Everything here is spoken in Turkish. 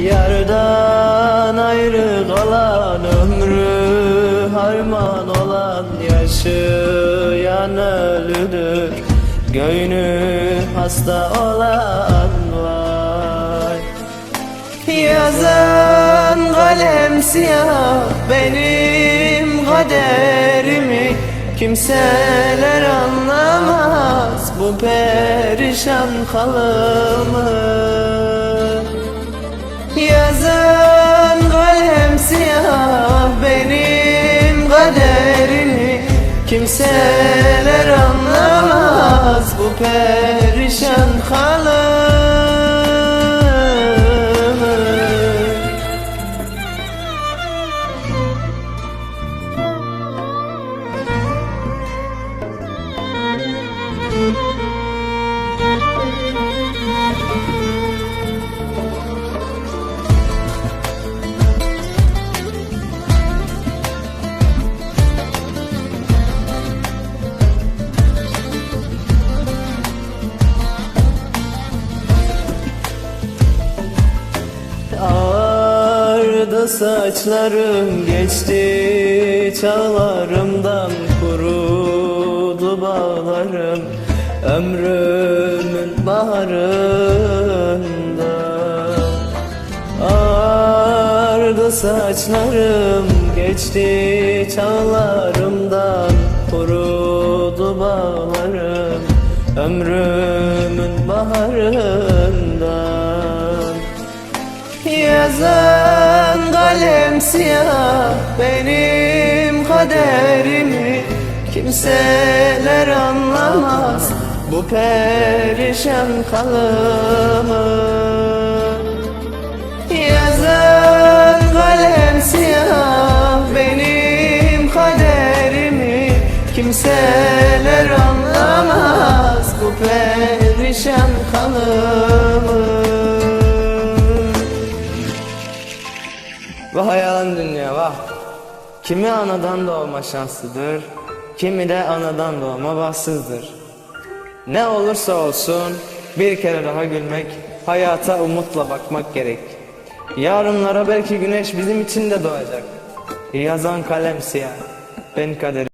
Yardan ayrı kalan ömrü harman olan yaşayan ölüdür. Göğünü hasta olan var. Yazan kalem siyah benim kaderimi. Kimseler anlamaz bu perişan halımı Kimseler anlamaz bu perişan Ağardı saçlarım geçti çağlarımdan kurudu bağlarım. Ömrümün baharında Ağardı saçlarım geçti çağlarımdan kurudu bağlarım. Ömrümün baharından Yazan kalem siyah benim kaderimi Kimseler anlamaz. Bu perişan halımı Yazan kalem siyah benim kaderimi Kimseler anlamaz. Bu perişan halımı Vah yalan dünya vah. Kimi anadan doğma şanslıdır Kimi de anadan doğma bahtsızdır. Ne olursa olsun bir kere daha gülmek Hayata umutla bakmak gerek. Yarınlara belki güneş bizim için de doğacak. Yazan kalem siyah Ben kaderim